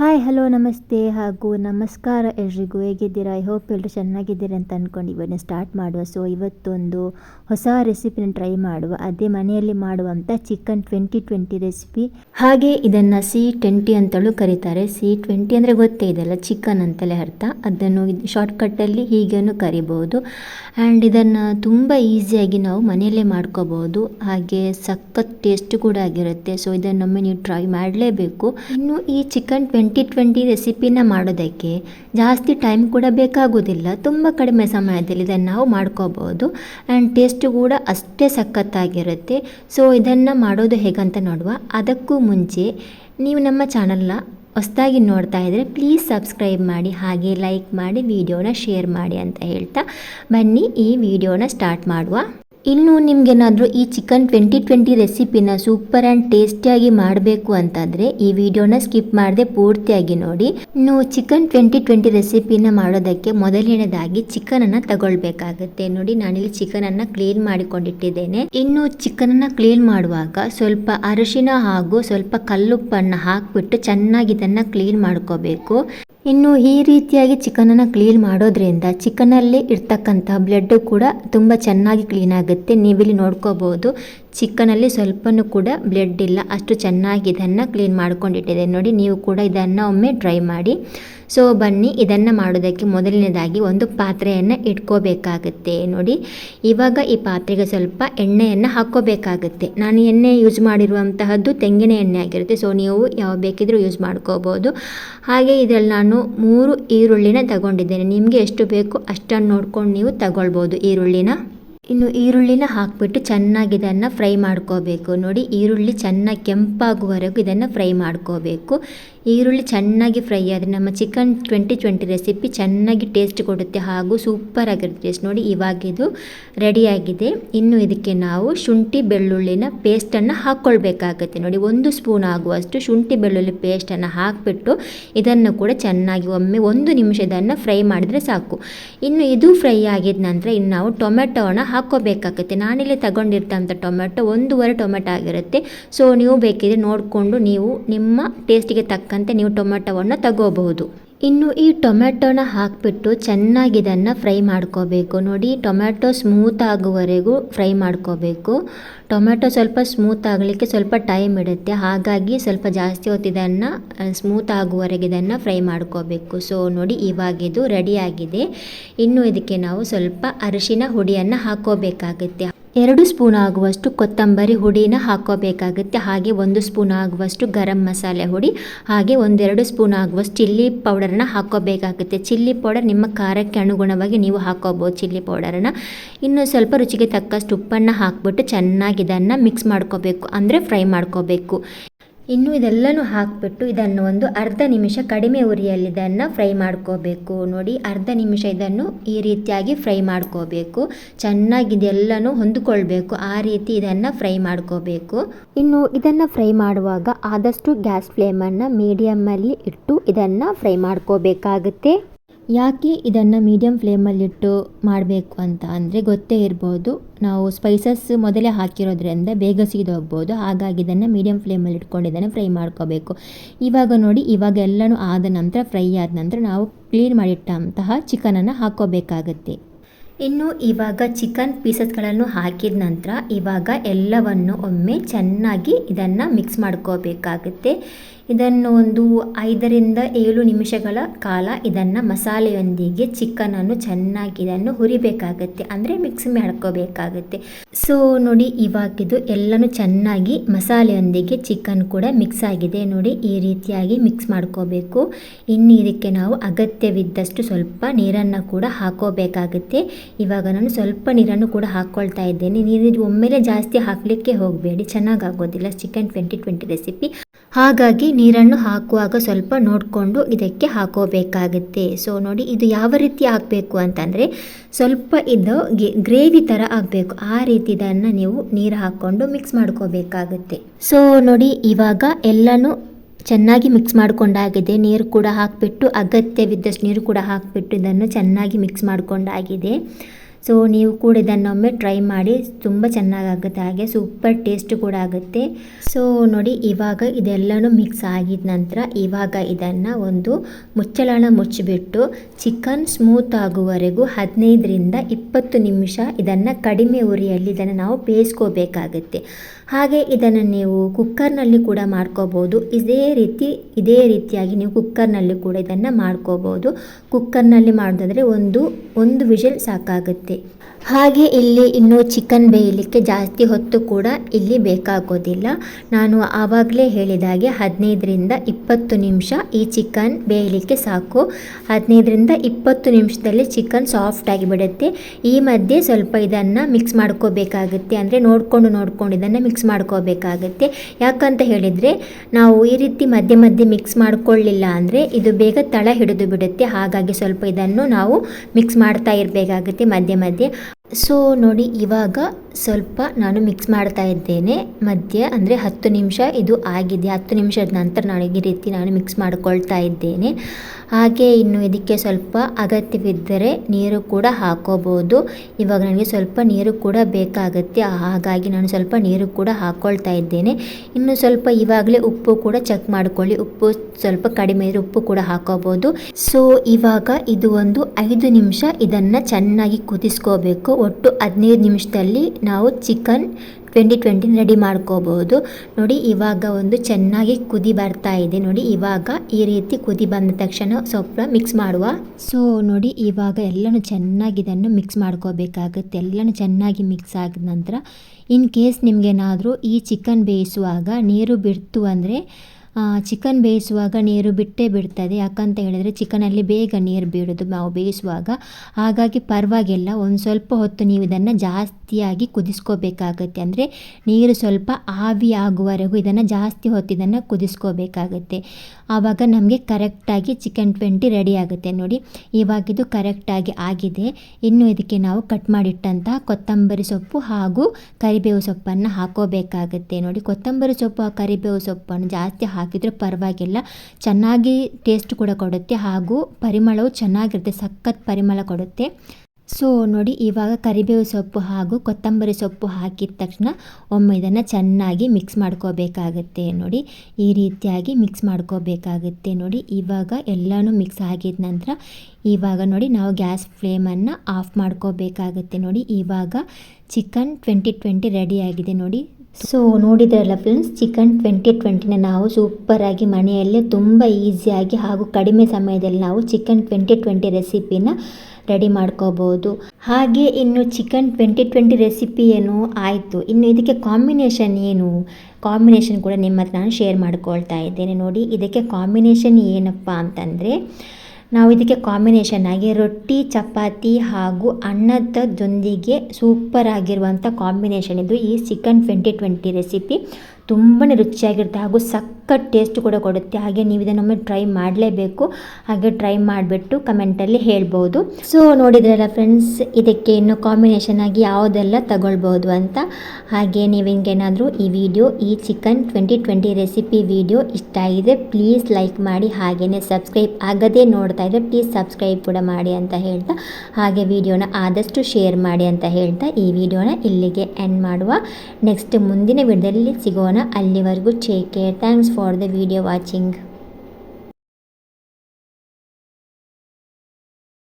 Hi hello ನಮಸ್ತೆ ಹಾಗೂ ನಮಸ್ಕಾರ ಎಲ್ರಿಗೂ. ಹೇಗಿದ್ದೀರಾ? ಐ ಹೋಪ್ ಎಲ್ಲರೂ ಚೆನ್ನಾಗಿದ್ದೀರಾ ಅಂತ ಅಂದ್ಕೊಂಡು ಇವನ್ನ ಸ್ಟಾರ್ಟ್ ಮಾಡುವ. ಸೊ ಇವತ್ತೊಂದು ಹೊಸ ರೆಸಿಪಿನ ಟ್ರೈ ಮಾಡುವ. ಅದೇ ಮನೆಯಲ್ಲಿ ಮಾಡುವಂಥ ಚಿಕನ್ ಟ್ವೆಂಟಿ ಟ್ವೆಂಟಿ ರೆಸಿಪಿ ಹಾಗೆ ಇದನ್ನು ಸಿ ಟ್ವೆಂಟಿ ಅಂತಲೂ ಕರೀತಾರೆ. ಸಿ ಟ್ವೆಂಟಿ ಅಂದರೆ ಗೊತ್ತೇ, ಇದೆಲ್ಲ ಚಿಕನ್ ಅಂತಲೇ ಅರ್ಥ. ಅದನ್ನು ಶಾರ್ಟ್ಕಟ್ಟಲ್ಲಿ ಹೀಗೇನು ಕರಿಬೋದು ಆ್ಯಂಡ್ ಇದನ್ನು ತುಂಬ ಈಸಿಯಾಗಿ ನಾವು ಮನೆಯಲ್ಲೇ ಮಾಡ್ಕೋಬೋದು ಹಾಗೆ ಸಖತ್ ಟೇಸ್ಟ್ ಕೂಡ ಆಗಿರುತ್ತೆ. ಸೊ ಇದನ್ನೊಮ್ಮೆ ನೀವು ಟ್ರೈ ಮಾಡಲೇಬೇಕು. ಇನ್ನು ಈ ಚಿಕನ್ ಟ್ವೆಂಟಿ ಟ್ವೆಂಟಿ ಟ್ವೆಂಟಿ ರೆಸಿಪಿನ ಮಾಡೋದಕ್ಕೆ ಜಾಸ್ತಿ ಟೈಮ್ ಕೂಡ ಬೇಕಾಗೋದಿಲ್ಲ. ತುಂಬ ಕಡಿಮೆ ಸಮಯದಲ್ಲಿ ಇದನ್ನು ನಾವು ಮಾಡ್ಕೋಬೋದು. ಆ್ಯಂಡ್ ಟೇಸ್ಟ್ ಕೂಡ ಅಷ್ಟೇ ಸಖತ್ತಾಗಿರುತ್ತೆ. ಸೊ ಇದನ್ನು ಮಾಡೋದು ಹೇಗಂತ ನೋಡುವ. ಅದಕ್ಕೂ ಮುಂಚೆ ನೀವು ನಮ್ಮ ಚಾನಲ್ನ ಹೊಸದಾಗಿ ನೋಡ್ತಾ ಇದ್ದರೆ ಪ್ಲೀಸ್ ಸಬ್ಸ್ಕ್ರೈಬ್ ಮಾಡಿ, ಹಾಗೆ ಲೈಕ್ ಮಾಡಿ ವಿಡಿಯೋನ ಶೇರ್ ಮಾಡಿ ಅಂತ ಹೇಳ್ತಾ ಬನ್ನಿ. ಈ ವಿಡಿಯೋನ ಸ್ಟಾರ್ಟ್ ಮಾಡುವ. ಇನ್ನು ನಿಮಗೇನಾದರೂ ಈ ಚಿಕನ್ ಟ್ವೆಂಟಿ ಟ್ವೆಂಟಿ ರೆಸಿಪಿನ ಸೂಪರ್ ಆ್ಯಂಡ್ ಟೇಸ್ಟಿಯಾಗಿ ಮಾಡಬೇಕು ಅಂತಂದರೆ ಈ ವಿಡಿಯೋನ ಸ್ಕಿಪ್ ಮಾಡದೆ ಪೂರ್ತಿಯಾಗಿ ನೋಡಿ. ಇನ್ನು ಚಿಕನ್ ಟ್ವೆಂಟಿ ಟ್ವೆಂಟಿ ರೆಸಿಪಿನ ಮಾಡೋದಕ್ಕೆ ಮೊದಲನೇದಾಗಿ ಚಿಕನನ್ನು ತಗೊಳ್ಬೇಕಾಗುತ್ತೆ. ನೋಡಿ, ನಾನಿಲ್ಲಿ ಚಿಕನನ್ನು ಕ್ಲೀನ್ ಮಾಡಿಕೊಂಡಿಟ್ಟಿದ್ದೇನೆ. ಇನ್ನು ಚಿಕನನ್ನು ಕ್ಲೀನ್ ಮಾಡುವಾಗ ಸ್ವಲ್ಪ ಅರಿಶಿನ ಹಾಗೂ ಸ್ವಲ್ಪ ಕಲ್ಲುಪ್ಪನ್ನು ಹಾಕಿಬಿಟ್ಟು ಚೆನ್ನಾಗಿ ಇದನ್ನು ಕ್ಲೀನ್ ಮಾಡ್ಕೋಬೇಕು. ಇನ್ನು ಈ ರೀತಿಯಾಗಿ ಚಿಕನನ್ನು ಕ್ಲೀನ್ ಮಾಡೋದ್ರಿಂದ ಚಿಕನಲ್ಲಿ ಇರ್ತಕ್ಕಂಥ ಬ್ಲಡ್ ಕೂಡ ತುಂಬ ಚೆನ್ನಾಗಿ ಕ್ಲೀನ್ ಆಗುತ್ತೆ. ನೀವಿಲ್ಲಿ ನೋಡ್ಕೋಬಹುದು ಚಿಕನಲ್ಲಿ ಸ್ವಲ್ಪನೂ ಕೂಡ ಬ್ಲಡ್ ಇಲ್ಲ. ಅಷ್ಟು ಚೆನ್ನಾಗಿ ಇದನ್ನು ಕ್ಲೀನ್ ಮಾಡ್ಕೊಂಡಿಟ್ಟಿದೆ. ನೋಡಿ, ನೀವು ಕೂಡ ಇದನ್ನು ಒಮ್ಮೆ ಟ್ರೈ ಮಾಡಿ. ಸೊ ಬನ್ನಿ, ಇದನ್ನು ಮಾಡೋದಕ್ಕೆ ಮೊದಲನೇದಾಗಿ ಒಂದು ಪಾತ್ರೆಯನ್ನು ಇಟ್ಕೋಬೇಕಾಗುತ್ತೆ. ನೋಡಿ, ಇವಾಗ ಈ ಪಾತ್ರೆಗೆ ಸ್ವಲ್ಪ ಎಣ್ಣೆಯನ್ನು ಹಾಕ್ಕೋಬೇಕಾಗುತ್ತೆ. ನಾನು ಎಣ್ಣೆ ಯೂಸ್ ಮಾಡಿರುವಂತಹದ್ದು ತೆಂಗಿನ ಎಣ್ಣೆ ಆಗಿರುತ್ತೆ. ಸೊ ನೀವು ಯಾವ ಬೇಕಿದ್ರೂ ಯೂಸ್ ಮಾಡ್ಕೋಬೋದು. ಹಾಗೆ ಇದರಲ್ಲಿ ನಾನು ಮೂರು ಈರುಳ್ಳಿನ ತಗೊಂಡಿದ್ದೇನೆ. ನಿಮಗೆ ಎಷ್ಟು ಬೇಕು ಅಷ್ಟನ್ನು ನೋಡ್ಕೊಂಡು ನೀವು ತಗೊಳ್ಬೋದು ಈರುಳ್ಳಿನ. ಇನ್ನು ಈರುಳ್ಳಿನ ಹಾಕಿಬಿಟ್ಟು ಚೆನ್ನಾಗಿ ಇದನ್ನು ಫ್ರೈ ಮಾಡ್ಕೋಬೇಕು. ನೋಡಿ, ಈರುಳ್ಳಿ ಚೆನ್ನಾಗಿ ಕೆಂಪಾಗುವವರೆಗೂ ಇದನ್ನು ಫ್ರೈ ಮಾಡ್ಕೋಬೇಕು. ಈರುಳ್ಳಿ ಚೆನ್ನಾಗಿ ಫ್ರೈ ಆದರೆ ನಮ್ಮ ಚಿಕನ್ ಟ್ವೆಂಟಿ ಟ್ವೆಂಟಿ ರೆಸಿಪಿ ಚೆನ್ನಾಗಿ ಟೇಸ್ಟ್ ಕೊಡುತ್ತೆ ಹಾಗೂ ಸೂಪರ್ ಆಗಿರುತ್ತೆ ಟೇಸ್ಟ್ ನೋಡಿ ಇವಾಗಿದು ರೆಡಿಯಾಗಿದೆ. ಇನ್ನು ಇದಕ್ಕೆ ನಾವು ಶುಂಠಿ ಬೆಳ್ಳುಳ್ಳಿನ ಪೇಸ್ಟನ್ನು ಹಾಕ್ಕೊಳ್ಬೇಕಾಗತ್ತೆ ನೋಡಿ, ಒಂದು ಸ್ಪೂನ್ ಆಗುವಷ್ಟು ಶುಂಠಿ ಬೆಳ್ಳುಳ್ಳಿ ಪೇಸ್ಟನ್ನು ಹಾಕಿಬಿಟ್ಟು ಇದನ್ನು ಕೂಡ ಚೆನ್ನಾಗಿ ಒಮ್ಮೆ ಒಂದು ನಿಮಿಷ ಇದನ್ನು ಫ್ರೈ ಮಾಡಿದರೆ ಸಾಕು. ಇನ್ನು ಇದು ಫ್ರೈ ಆಗಿದ ನಂತರ ಇನ್ನು ನಾವು ಟೊಮೆಟೋನ ಹಾಕ್ಕೋಬೇಕಾಗುತ್ತೆ. ನಾನಿಲ್ಲಿ ತಗೊಂಡಿರ್ತಂಥ ಟೊಮೆಟೊ ಒಂದೂವರೆ ಟೊಮೆಟೊ ಆಗಿರುತ್ತೆ. ಸೊ ನೀವು ಬೇಕಿದ್ರೆ ನೋಡಿಕೊಂಡು ನೀವು ನಿಮ್ಮ ಟೇಸ್ಟಿಗೆ ತಕ್ಕಂತೆ ನೀವು ಟೊಮೆಟೊವನ್ನು ತಗೋಬಹುದು. ಇನ್ನು ಈ ಟೊಮೆಟೊನ ಹಾಕಿಬಿಟ್ಟು ಚೆನ್ನಾಗಿ ಇದನ್ನು ಫ್ರೈ ಮಾಡ್ಕೋಬೇಕು. ನೋಡಿ ಟೊಮೆಟೊ ಸ್ಮೂತ್ ಆಗುವವರೆಗೂ ಫ್ರೈ ಮಾಡ್ಕೋಬೇಕು. ಟೊಮೆಟೊ ಸ್ವಲ್ಪ ಸ್ಮೂತ್ ಆಗಲಿಕ್ಕೆ ಸ್ವಲ್ಪ ಟೈಮ್ ಇಡುತ್ತೆ. ಹಾಗಾಗಿ ಸ್ವಲ್ಪ ಜಾಸ್ತಿ ಹೊತ್ತು ಇದನ್ನು ಸ್ಮೂತ್ ಆಗುವವರೆಗೆ ಇದನ್ನು ಫ್ರೈ ಮಾಡ್ಕೋಬೇಕು. ಸೊ, ನೋಡಿ ಇವಾಗಿದು ರೆಡಿಯಾಗಿದೆ ಇನ್ನು ಇದಕ್ಕೆ ನಾವು ಸ್ವಲ್ಪ ಅರಿಶಿನ ಹುಡಿಯನ್ನು ಹಾಕೋಬೇಕಾಗುತ್ತೆ. ಎರಡು ಸ್ಪೂನ್ ಆಗುವಷ್ಟು ಕೊತ್ತಂಬರಿ ಹುಡಿನ ಹಾಕೋಬೇಕಾಗುತ್ತೆ. ಹಾಗೆ ಒಂದು ಸ್ಪೂನ್ ಆಗುವಷ್ಟು ಗರಂ ಮಸಾಲೆ ಹುಡಿ, ಹಾಗೆ ಒಂದೆರಡು ಸ್ಪೂನ್ ಆಗುವಷ್ಟು ಚಿಲ್ಲಿ ಪೌಡರನ್ನ ಹಾಕೋಬೇಕಾಗುತ್ತೆ. ಚಿಲ್ಲಿ ಪೌಡರ್ ನಿಮ್ಮ ಖಾರಕ್ಕೆ ಅನುಗುಣವಾಗಿ ನೀವು ಹಾಕೋಬೋದು ಚಿಲ್ಲಿ ಪೌಡರನ್ನು. ಇನ್ನು ಸ್ವಲ್ಪ ರುಚಿಗೆ ತಕ್ಕಷ್ಟು ಉಪ್ಪನ್ನು ಹಾಕ್ಬಿಟ್ಟು ಚೆನ್ನಾಗಿ ಇದನ್ನು ಮಿಕ್ಸ್ ಮಾಡ್ಕೋಬೇಕು. ಅಂದರೆ ಫ್ರೈ ಮಾಡ್ಕೋಬೇಕು. ಇನ್ನು ಇದೆಲ್ಲನೂ ಹಾಕಿಬಿಟ್ಟು ಇದನ್ನು ಒಂದು ಅರ್ಧ ನಿಮಿಷ ಕಡಿಮೆ ಉರಿಯಲ್ಲಿ ಇದನ್ನು ಫ್ರೈ ಮಾಡ್ಕೋಬೇಕು. ನೋಡಿ, ಅರ್ಧ ನಿಮಿಷ ಇದನ್ನು ಈ ರೀತಿಯಾಗಿ ಫ್ರೈ ಮಾಡ್ಕೋಬೇಕು. ಚೆನ್ನಾಗಿ ಇದೆಲ್ಲನೂ ಹೊಂದಿಕೊಳ್ಬೇಕು. ಆ ರೀತಿ ಇದನ್ನು ಫ್ರೈ ಮಾಡ್ಕೋಬೇಕು. ಇನ್ನು ಇದನ್ನು ಫ್ರೈ ಮಾಡುವಾಗ ಆದಷ್ಟು ಗ್ಯಾಸ್ ಫ್ಲೇಮನ್ನು ಮೀಡಿಯಮ್ಮಲ್ಲಿ ಇಟ್ಟು ಇದನ್ನು ಫ್ರೈ ಮಾಡ್ಕೋಬೇಕಾಗುತ್ತೆ. ಯಾಕೆ ಇದನ್ನು ಮೀಡಿಯಮ್ ಫ್ಲೇಮಲ್ಲಿಟ್ಟು ಮಾಡಬೇಕು ಅಂತ ಅಂದರೆ ಗೊತ್ತೇ ಇರ್ಬೋದು. ನಾವು ಸ್ಪೈಸಸ್ ಮೊದಲೇ ಹಾಕಿರೋದ್ರಿಂದ ಬೇಗ ಸೀದೋಗ್ಬೋದು ಹಾಗಾಗಿ ಇದನ್ನು ಮೀಡಿಯಮ್ ಫ್ಲೇಮಲ್ಲಿ ಇಟ್ಕೊಂಡು ಇದನ್ನು ಫ್ರೈ ಮಾಡ್ಕೋಬೇಕು. ಇವಾಗ ನೋಡಿ, ಇವಾಗ ಎಲ್ಲನೂ ಆದ ನಂತರ ಫ್ರೈ ಆದ ನಂತರ ನಾವು ಕ್ಲೀನ್ ಮಾಡಿಟ್ಟಂತಹ ಚಿಕನನ್ನು ಹಾಕೋಬೇಕಾಗುತ್ತೆ. ಇನ್ನು ಇವಾಗ ಚಿಕನ್ ಪೀಸಸ್ಗಳನ್ನು ಹಾಕಿದ ನಂತರ ಇವಾಗ ಎಲ್ಲವನ್ನು ಒಮ್ಮೆ ಚೆನ್ನಾಗಿ ಇದನ್ನು ಮಿಕ್ಸ್ ಮಾಡ್ಕೋಬೇಕಾಗುತ್ತೆ. ಇದನ್ನು ಒಂದು ಐದರಿಂದ ಏಳು ನಿಮಿಷಗಳ ಕಾಲ ಇದನ್ನು ಮಸಾಲೆಯೊಂದಿಗೆ ಚಿಕನನ್ನು ಚೆನ್ನಾಗಿ ಇದನ್ನು ಹುರಿಬೇಕಾಗುತ್ತೆ. ಅಂದರೆ ಮಿಕ್ಸ್ ಮಾಡ್ಕೋಬೇಕಾಗುತ್ತೆ. ಸೊ ನೋಡಿ ಇವಾಗಿದು ಎಲ್ಲನೂ ಚೆನ್ನಾಗಿ ಮಸಾಲೆಯೊಂದಿಗೆ ಚಿಕನ್ ಕೂಡ ಮಿಕ್ಸ್ ಆಗಿದೆ. ನೋಡಿ ಈ ರೀತಿಯಾಗಿ ಮಿಕ್ಸ್ ಮಾಡ್ಕೋಬೇಕು. ಇನ್ನು ಇದಕ್ಕೆ ನಾವು ಅಗತ್ಯವಿದ್ದಷ್ಟು ಸ್ವಲ್ಪ ನೀರನ್ನು ಕೂಡ ಹಾಕೋಬೇಕಾಗುತ್ತೆ. ಇವಾಗ ನಾನು ಸ್ವಲ್ಪ ನೀರನ್ನು ಕೂಡ ಹಾಕ್ಕೊಳ್ತಾ ಇದ್ದೇನೆ. ನೀರು ಒಮ್ಮೆಲೆ ಜಾಸ್ತಿ ಹಾಕಲಿಕ್ಕೆ ಹೋಗಬೇಡಿ. ಚೆನ್ನಾಗಾಗೋದಿಲ್ಲ ಚಿಕನ್ ಟ್ವೆಂಟಿ ಟ್ವೆಂಟಿ ರೆಸಿಪಿ ಹಾಗಾಗಿ ನೀರನ್ನು ಹಾಕುವಾಗ ಸ್ವಲ್ಪ ನೋಡಿಕೊಂಡು ಇದಕ್ಕೆ ಹಾಕೋಬೇಕಾಗುತ್ತೆ. ಸೊ ನೋಡಿ ಇದು ಯಾವ ರೀತಿ ಹಾಕಬೇಕು ಅಂತಂದರೆ ಸ್ವಲ್ಪ ಇದು ಗ್ರೇವಿ ಥರ ಆಗಬೇಕು ಆ ರೀತಿ ಇದನ್ನು ನೀವು ನೀರು ಹಾಕ್ಕೊಂಡು ಮಿಕ್ಸ್ ಮಾಡ್ಕೋಬೇಕಾಗುತ್ತೆ. ಸೊ ನೋಡಿ ಇವಾಗ ಎಲ್ಲನೂ ಚೆನ್ನಾಗಿ ಮಿಕ್ಸ್ ಮಾಡಿಕೊಂಡಾಗಿದೆ. ನೀರು ಕೂಡ ಹಾಕಿಬಿಟ್ಟು, ಅಗತ್ಯವಿದ್ದಷ್ಟು ನೀರು ಕೂಡ ಹಾಕಿಬಿಟ್ಟು ಇದನ್ನು ಚೆನ್ನಾಗಿ ಮಿಕ್ಸ್ ಮಾಡಿಕೊಂಡಾಗಿದೆ. ಸೊ ನೀವು ಕೂಡ ಇದನ್ನೊಮ್ಮೆ ಟ್ರೈ ಮಾಡಿ, ತುಂಬ ಚೆನ್ನಾಗಾಗುತ್ತೆ. ಹಾಗೆ ಸೂಪರ್ ಟೇಸ್ಟ್ ಕೂಡ ಆಗುತ್ತೆ. ಸೊ ನೋಡಿ, ಇವಾಗ ಇದೆಲ್ಲನೂ ಮಿಕ್ಸ್ ಆಗಿದ ನಂತರ ಇವಾಗ ಇದನ್ನು ಒಂದು ಮುಚ್ಚಳನ ಮುಚ್ಚಿಬಿಟ್ಟು ಚಿಕನ್ ಸ್ಮೂತ್ ಆಗುವವರೆಗೂ ಹದಿನೈದರಿಂದ ಇಪ್ಪತ್ತು ನಿಮಿಷ ಇದನ್ನು ಕಡಿಮೆ ಉರಿಯಲ್ಲಿ ಇದನ್ನು ನಾವು ಬೇಯಿಸ್ಕೋಬೇಕಾಗುತ್ತೆ. ಹಾಗೆ ಇದನ್ನು ನೀವು ಕುಕ್ಕರ್ನಲ್ಲಿ ಕೂಡ ಮಾಡ್ಕೋಬೋದು. ಇದೇ ರೀತಿ, ಇದೇ ರೀತಿಯಾಗಿ ನೀವು ಕುಕ್ಕರ್ನಲ್ಲಿ ಕೂಡ ಇದನ್ನು ಮಾಡ್ಕೋಬೋದು. ಕುಕ್ಕರ್ನಲ್ಲಿ ಮಾಡೋದಾದರೆ ಒಂದು ಒಂದು ವಿಷಲ್ ಸಾಕಾಗುತ್ತೆ. ಹಾಗೆ ಇಲ್ಲಿ ಇನ್ನು ಚಿಕನ್ ಬೇಯಲಿಕ್ಕೆ ಜಾಸ್ತಿ ಹೊತ್ತು ಕೂಡ ಇಲ್ಲಿ ಬೇಕಾಗೋದಿಲ್ಲ. ನಾನು ಆವಾಗಲೇ ಹೇಳಿದಾಗೆ ಹದಿನೈದರಿಂದ ಇಪ್ಪತ್ತು ನಿಮಿಷ ಈ ಚಿಕನ್ ಬೇಯಲಿಕ್ಕೆ ಸಾಕು. ಹದಿನೈದರಿಂದ ಇಪ್ಪತ್ತು ನಿಮಿಷದಲ್ಲಿ ಚಿಕನ್ ಸಾಫ್ಟಾಗಿ ಬಿಡುತ್ತೆ. ಈ ಮಧ್ಯೆ ಸ್ವಲ್ಪ ಇದನ್ನು ಮಿಕ್ಸ್ ಮಾಡ್ಕೋಬೇಕಾಗುತ್ತೆ. ಅಂದರೆ ನೋಡಿಕೊಂಡು ನೋಡಿಕೊಂಡು ಇದನ್ನು ಮಿಕ್ಸ್ ಮಾಡ್ಕೋಬೇಕಾಗುತ್ತೆ. ಯಾಕಂತ ಹೇಳಿದರೆ ನಾವು ಈ ರೀತಿ ಮಧ್ಯೆ ಮಧ್ಯೆ ಮಿಕ್ಸ್ ಮಾಡಿಕೊಳ್ಳಿಲ್ಲ ಅಂದರೆ ಇದು ಬೇಗ ತಳ ಹಿಡಿದು ಬಿಡುತ್ತೆ. ಹಾಗಾಗಿ ಸ್ವಲ್ಪ ಇದನ್ನು ನಾವು ಮಿಕ್ಸ್ ಮಾಡ್ತಾ ಇರಬೇಕಾಗುತ್ತೆ ಮಧ್ಯೆ ಮಧ್ಯೆ. ಸೊ ನೋಡಿ ಇವಾಗ ಸ್ವಲ್ಪ ನಾನು ಮಿಕ್ಸ್ ಮಾಡ್ತಾ ಇದ್ದೇನೆ. ಮಧ್ಯೆ ಅಂದರೆ ಹತ್ತು ನಿಮಿಷ ಇದು ಆಗಿದೆ. ಹತ್ತು ನಿಮಿಷದ ನಂತರ ನಾನು ಈ ರೀತಿ ನಾನು ಮಿಕ್ಸ್ ಮಾಡ್ಕೊಳ್ತಾ ಇದ್ದೇನೆ. ಹಾಗೆ ಇನ್ನು ಇದಕ್ಕೆ ಸ್ವಲ್ಪ ಅಗತ್ಯವಿದ್ದರೆ ನೀರು ಕೂಡ ಹಾಕೋಬೋದು. ಇವಾಗ ನನಗೆ ಸ್ವಲ್ಪ ನೀರು ಕೂಡ ಬೇಕಾಗುತ್ತೆ. ಹಾಗಾಗಿ ನಾನು ಸ್ವಲ್ಪ ನೀರು ಕೂಡ ಹಾಕ್ಕೊಳ್ತಾ ಇದ್ದೇನೆ. ಇನ್ನು ಸ್ವಲ್ಪ ಇವಾಗಲೇ ಉಪ್ಪು ಕೂಡ ಚೆಕ್ ಮಾಡ್ಕೊಳ್ಳಿ. ಉಪ್ಪು ಸ್ವಲ್ಪ ಕಡಿಮೆ ಇದ್ದರೆ ಉಪ್ಪು ಕೂಡ ಹಾಕೋಬೋದು. ಸೊ ಇವಾಗ ಇದು ಒಂದು ಐದು ನಿಮಿಷ ಇದನ್ನು ಚೆನ್ನಾಗಿ ಕುದಿಸ್ಕೋಬೇಕು. ಒಟ್ಟು ಹದಿನೈದು ನಿಮಿಷದಲ್ಲಿ ನಾವು ಚಿಕನ್ ಟ್ವೆಂಟಿ ಟ್ವೆಂಟಿನ ರೆಡಿ ಮಾಡ್ಕೋಬೋದು. ನೋಡಿ, ಇವಾಗ ಒಂದು ಚೆನ್ನಾಗಿ ಕುದಿ ಬರ್ತಾ ಇದೆ. ನೋಡಿ, ಇವಾಗ ಈ ರೀತಿ ಕುದಿ ಬಂದ ತಕ್ಷಣ ಸ್ವಲ್ಪ ಮಿಕ್ಸ್ ಮಾಡುವ. ಸೊ ನೋಡಿ, ಇವಾಗ ಎಲ್ಲನೂ ಚೆನ್ನಾಗಿ ಇದನ್ನು ಮಿಕ್ಸ್ ಮಾಡ್ಕೋಬೇಕಾಗುತ್ತೆ. ಎಲ್ಲನೂ ಚೆನ್ನಾಗಿ ಮಿಕ್ಸ್ ಆಗಿದ ನಂತರ ಇನ್ ಕೇಸ್ ನಿಮಗೇನಾದರೂ ಈ ಚಿಕನ್ ಬೇಯಿಸುವಾಗ ನೀರು ಬಿಡ್ತು ಅಂದರೆ ಚಿಕನ್ ಬೇಯಿಸುವಾಗ ನೀರು ಬಿಟ್ಟೇ ಬಿಡ್ತದೆ. ಯಾಕಂತ ಹೇಳಿದರೆ ಚಿಕನಲ್ಲಿ ಬೇಗ ನೀರು ಬೀಳೋದು ನಾವು ಬೇಯಿಸುವಾಗ. ಹಾಗಾಗಿ ಪರವಾಗಿಲ್ಲ, ಒಂದು ಸ್ವಲ್ಪ ಹೊತ್ತು ನೀವು ಇದನ್ನು ಜಾಸ್ತಿಯಾಗಿ ಕುದಿಸ್ಕೋಬೇಕಾಗತ್ತೆ. ಅಂದರೆ ನೀರು ಸ್ವಲ್ಪ ಆವಿ ಆಗುವವರೆಗೂ ಇದನ್ನು ಜಾಸ್ತಿ ಹೊತ್ತು ಇದನ್ನು ಕುದಿಸ್ಕೋಬೇಕಾಗತ್ತೆ. ಆವಾಗ ನಮಗೆ ಕರೆಕ್ಟಾಗಿ ಚಿಕನ್ ಟ್ವೆಂಟಿ ರೆಡಿ ಆಗುತ್ತೆ ನೋಡಿ. ಇವಾಗಿದು ಕರೆಕ್ಟಾಗಿ ಆಗಿದೆ. ಇನ್ನು ಇದಕ್ಕೆ ನಾವು ಕಟ್ ಮಾಡಿಟ್ಟಂತಹ ಕೊತ್ತಂಬರಿ ಸೊಪ್ಪು ಹಾಗೂ ಕರಿಬೇವು ಸೊಪ್ಪನ್ನು ಹಾಕೋಬೇಕಾಗುತ್ತೆ ನೋಡಿ. ಕೊತ್ತಂಬರಿ ಸೊಪ್ಪು ಕರಿಬೇವು ಸೊಪ್ಪನ್ನು ಜಾಸ್ತಿ ಹಾಕಿದರೆ ಪರವಾಗಿಲ್ಲ. ಚೆನ್ನಾಗಿ ಟೇಸ್ಟ್ ಕೂಡ ಕೊಡುತ್ತೆ ಹಾಗೂ ಪರಿಮಳವು ಚೆನ್ನಾಗಿರುತ್ತೆ. ಸಖತ್ ಪರಿಮಳ ಕೊಡುತ್ತೆ. ಸೊ ನೋಡಿ, ಇವಾಗ ಕರಿಬೇವು ಸೊಪ್ಪು ಹಾಗೂ ಕೊತ್ತಂಬರಿ ಸೊಪ್ಪು ಹಾಕಿದ ತಕ್ಷಣ ಒಮ್ಮೆ ಇದನ್ನು ಚೆನ್ನಾಗಿ ಮಿಕ್ಸ್ ಮಾಡ್ಕೋಬೇಕಾಗುತ್ತೆ ನೋಡಿ. ಈ ರೀತಿಯಾಗಿ ಮಿಕ್ಸ್ ಮಾಡ್ಕೋಬೇಕಾಗುತ್ತೆ ನೋಡಿ. ಇವಾಗ ಎಲ್ಲನೂ ಮಿಕ್ಸ್ ಆಗಿದ ನಂತರ ಇವಾಗ ನೋಡಿ, ನಾವು ಗ್ಯಾಸ್ ಫ್ಲೇಮನ್ನು ಆಫ್ ಮಾಡ್ಕೋಬೇಕಾಗುತ್ತೆ ನೋಡಿ. ಇವಾಗ ಚಿಕನ್ ಟ್ವೆಂಟಿ ಟ್ವೆಂಟಿ ರೆಡಿಯಾಗಿದೆ ನೋಡಿ. ಸೊ ನೋಡಿದ್ರಲ್ಲ ಫ್ರೆಂಡ್ಸ್ ಚಿಕನ್ ಟ್ವೆಂಟಿ ಟ್ವೆಂಟಿನ ನಾವು ಸೂಪರಾಗಿ ಮನೆಯಲ್ಲೇ ತುಂಬ ಈಸಿಯಾಗಿ ಹಾಗೂ ಕಡಿಮೆ ಸಮಯದಲ್ಲಿ ನಾವು ಚಿಕನ್ ಟ್ವೆಂಟಿ ಟ್ವೆಂಟಿ ರೆಸಿಪಿನ ರೆಡಿ ಮಾಡ್ಕೋಬೋದು. ಹಾಗೆ ಇನ್ನು ಚಿಕನ್ ಟ್ವೆಂಟಿ ಟ್ವೆಂಟಿ ರೆಸಿಪಿ ಏನು ಆಯಿತು. ಇನ್ನು ಇದಕ್ಕೆ ಕಾಂಬಿನೇಷನ್ ಏನು? ಕಾಂಬಿನೇಷನ್ ಕೂಡ ನಿಮ್ಮ ಹತ್ರ ನಾನು ಶೇರ್ ಮಾಡ್ಕೊಳ್ತಾ ಇದ್ದೇನೆ. ನೋಡಿ, ಇದಕ್ಕೆ ಕಾಂಬಿನೇಷನ್ ಏನಪ್ಪ ಅಂತಂದರೆ, ನಾವು ಇದಕ್ಕೆ ಕಾಂಬಿನೇಷನ್ ಆಗಿ ರೊಟ್ಟಿ, ಚಪಾತಿ ಹಾಗೂ ಅನ್ನದ ಜೊಂದಿಗೆ ಸೂಪರ್ ಆಗಿರುವಂಥ ಕಾಂಬಿನೇಷನ್ ಇದು ಈ ಚಿಕನ್ ಟ್ವೆಂಟಿ ಟ್ವೆಂಟಿ ರೆಸಿಪಿ ತುಂಬಾ ರುಚಿಯಾಗಿರುತ್ತೆ ಹಾಗೂ ಸಖತ್ ಟೇಸ್ಟ್ ಕೂಡ ಕೊಡುತ್ತೆ. ಹಾಗೆ ನೀವು ಇದನ್ನೊಮ್ಮೆ ಟ್ರೈ ಮಾಡಲೇಬೇಕು. ಹಾಗೆ ಟ್ರೈ ಮಾಡಿಬಿಟ್ಟು ಕಮೆಂಟಲ್ಲಿ ಹೇಳ್ಬೋದು. ಸೊ ನೋಡಿದ್ರಲ್ಲ ಫ್ರೆಂಡ್ಸ್ ಇದಕ್ಕೆ ಇನ್ನು ಕಾಂಬಿನೇಷನ್ ಆಗಿ ಯಾವುದೆಲ್ಲ ತಗೊಳ್ಬೋದು ಅಂತ. ಹಾಗೆ ನೀವಿಂಗೇನಾದರೂ ಈ ವಿಡಿಯೋ ಈ chicken twenty twenty recipe video ಇಷ್ಟ ಆಗಿದೆ ಪ್ಲೀಸ್ ಲೈಕ್ ಮಾಡಿ. ಹಾಗೆಯೇ ಸಬ್ಸ್ಕ್ರೈಬ್ ಆಗದೇ ನೋಡ್ತಾ ಇದ್ದರೆ ಪ್ಲೀಸ್ ಸಬ್ಸ್ಕ್ರೈಬ್ ಕೂಡ ಮಾಡಿ ಅಂತ ಹೇಳ್ತಾ, ಹಾಗೆ ವಿಡಿಯೋನ ಆದಷ್ಟು ಶೇರ್ ಮಾಡಿ ಅಂತ ಹೇಳ್ತಾ, ಈ ವಿಡಿಯೋನ ಇಲ್ಲಿಗೆ ಎಂಡ್ ಮಾಡುವ. ನೆಕ್ಸ್ಟ್ ಮುಂದಿನ ವಿಡಿಯೋದಲ್ಲಿ ಸಿಗೋಣ. ಅಲ್ಲಿವರೆಗೂ take care thanks for for the video watching.